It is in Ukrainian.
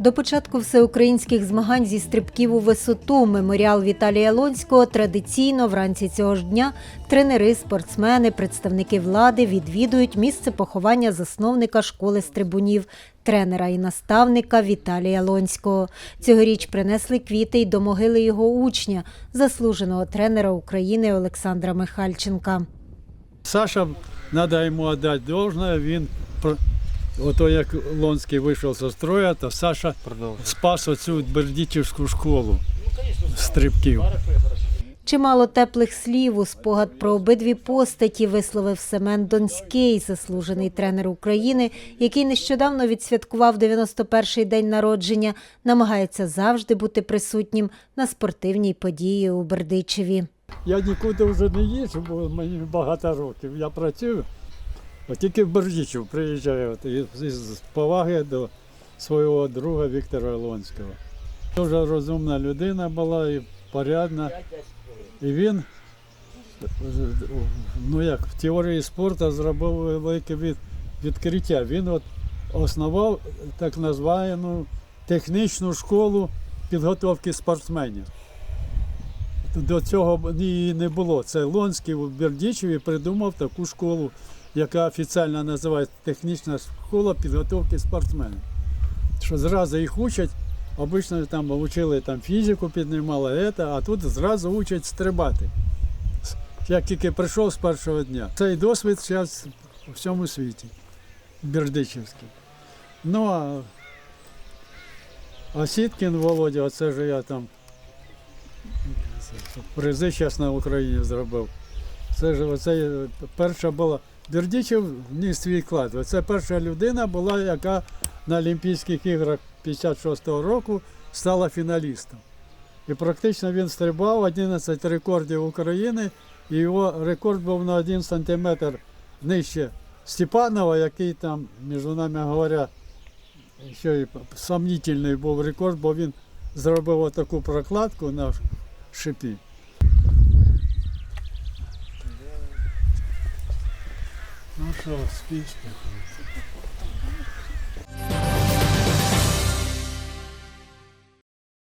До початку всеукраїнських змагань зі стрибків у висоту меморіал Віталія Лонського традиційно вранці цього ж дня тренери, спортсмени, представники влади відвідують місце поховання засновника школи стрибунів, тренера і наставника Віталія Лонського. Цьогоріч принесли квіти й до могили його учня, заслуженого тренера України Олександра Михальченка. Саша, треба йому віддати должное, він ото як Лонський вийшов зі строю, то Саша спас оцю бердічівську школу стрибків. Чимало теплих слів у спогад про обидві постаті висловив Семен Донський, заслужений тренер України, який нещодавно відсвяткував 91-й день народження, намагається завжди бути присутнім на спортивній події у Бердичеві. Я нікуди вже не їжджу, бо мені багато років. Я працюю, от тільки в Бердичів приїжджаю от, із, поваги до свого друга Віктора Лонського. Дуже розумна людина була і порядна. І він, ну як в теорії спорту зробив велике від, відкриття. Він от основав так звану технічну школу підготовки спортсменів. До цього її не було. Це Лонський у Бердічеві придумав таку школу, яка офіційно називається технічна школа підготовки спортсменів. Що зразу їх учать, обично там учили там фізику, піднімали, а тут зразу учать стрибати. Як тільки прийшов з першого дня. Цей досвід зараз у всьому світі. Бердичівський. Ну а, а Володя, оце ж я там призи зараз на Україні зробив. Це ж оце перша була. Бердичев вніс свій клад. Це перша людина була, яка на Олімпійських іграх 56-го року стала фіналістом. І практично він стрибав 11 рекордів України, і його рекорд був на 1 сантиметр нижче Степанова, який там, між нами говоря, ще й сомнительний був рекорд, бо він зробив отаку прокладку на шипі. Ну що, спічка.